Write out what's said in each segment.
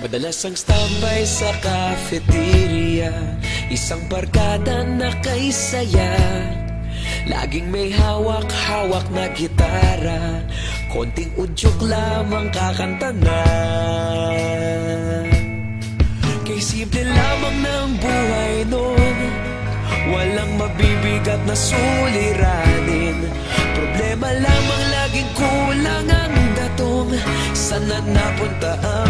Madalas ang standby sa cafeteria. Isang barkada na kay saya. Laging may hawak-hawak na gitara. Konting udyok lamang kakanta na. Kay simple lamang ng buhay noon Walang mabibigat na suliranin. Problema lamang laging kulang ang datong. Sana napunta ang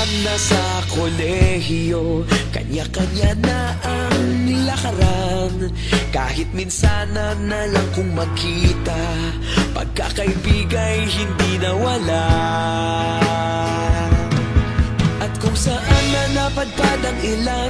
Nagkawatakan na sa kolehiyo? Kanya-kanya na ang lakaran. Kahit minsan na na lang kung magkita Pagkakaibigay hindi nawala. At kung saan na napadpad ang ilan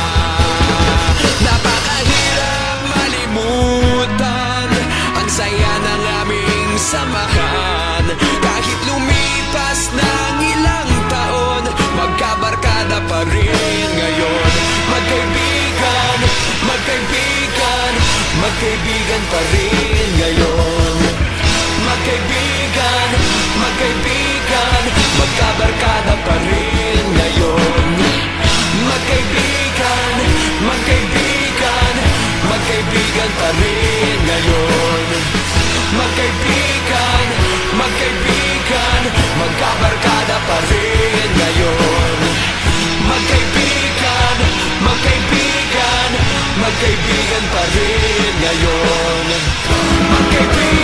pa rin ngayon. Magkaibigan, magkaibigan Magkabarkada pa rin. kaibigan pa rin ngayon. Ang